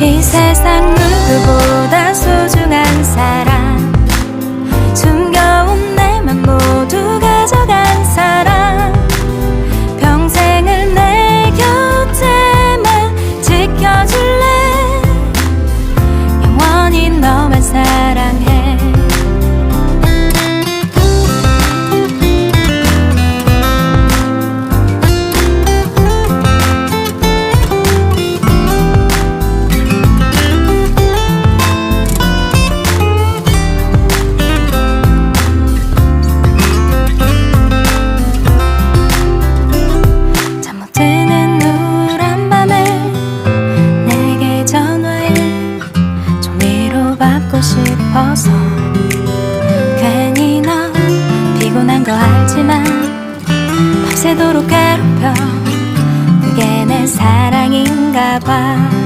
이 세상 싶어서 괜히 나 피곤한 거 알지만 밤새도록 괴롭혀 그게 내 사랑인가 봐.